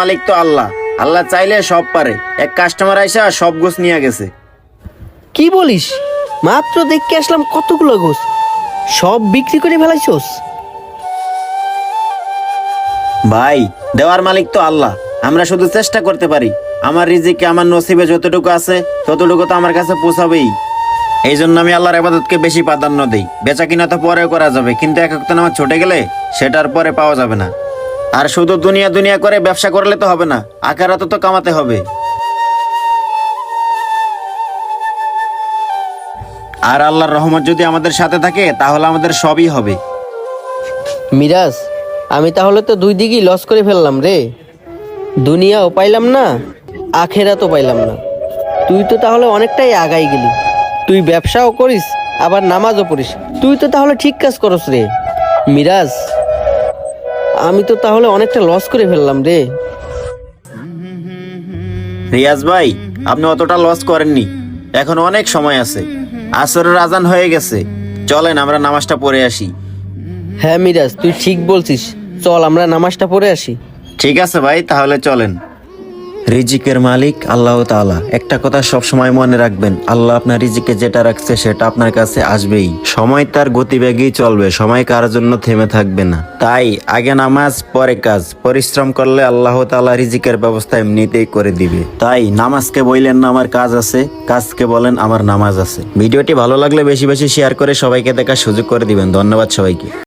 মালিক তো আল্লাহ। আল্লাহ চাইলে সব পারে। এক কাস্টমার আইসা সব গোছ নিয়ে গেছে। কি বলিস? মাত্র দেখতে আসলাম কতগুলো গোস সব বিক্রি করে ফেলাইছোস। ভাই দেওয়ার মালিক তো আল্লাহ। আমরা শুধু চেষ্টা করতে পারি। আমার রিজিকে আমার নসিবে যতটুকু আছে ততটুকু তো আমার কাছে পৌঁছাবেই। এই জন্য আমি আল্লাহর আবাদতকে বেশি প্রাধান্য দিই। বেচা কিনা তো পরেও করা যাবে কিন্তু এক একটা নামাজ ছুটে গেলে সেটার পরে পাওয়া যাবে না। আর শুধু দুনিয়া দুনিয়া করে ব্যবসা করলে তো হবে না আকারাত তো কামাতে হবে। আর আল্লাহর রহমত যদি আমাদের সাথে থাকে, তাহলে আমাদের সবই হবে। মিরাজ, আমি তাহলে তো দুই দিকই লস করে ফেললাম রে। দুনিয়াও পাইলাম না আখেরা তো পাইলাম না। তুই তো তাহলে অনেকটাই আগাই গেলি। তুই ব্যবসাও করিস, আবার নামাজও পড়িস। তুই তো তাহলে ঠিক কাজ করস রে। মিরাজ আমি তো তাহলে অনেকটা লস করে ফেললাম রে। রিয়াজ ভাই আপনি অতটা লস করেননি। এখন অনেক সময় আছে। আসরের আজান হয়ে গেছে। চলেন আমরা নামাজটা পড়ে আসি। হ্যাঁ মিরাজ তুই ঠিক বলছিস। চল আমরা নামাজটা পড়ে আসি। ঠিক আছে ভাই তাহলে চলেন। রিজিকের মালিক আল্লাহ তাআলা। একটা কথা সব সময় মনে রাখবেন, আল্লাহ আপনার রিজিকে যেটা রাখছে সেটা আপনার কাছে আসবেই। সময় তার গতিবেগেই চলবে, সময় কারোর জন্য থেমে থাকবে না। তাই আগে নামাজ, পরে কাজ। পরিশ্রম করলে আল্লাহ তাআলা রিজিকের ব্যবস্থা এমনিতেই করে দিবে। তাই নামাজকে বললেন না আমার কাজ আছে। কাজকে বলেন, আমার নামাজ আছে। ভিডিওটি ভালো লাগলে বেশি বেশি শেয়ার করে সবাইকে দেখার সুযোগ করে দিবেন। ধন্যবাদ সবাইকে।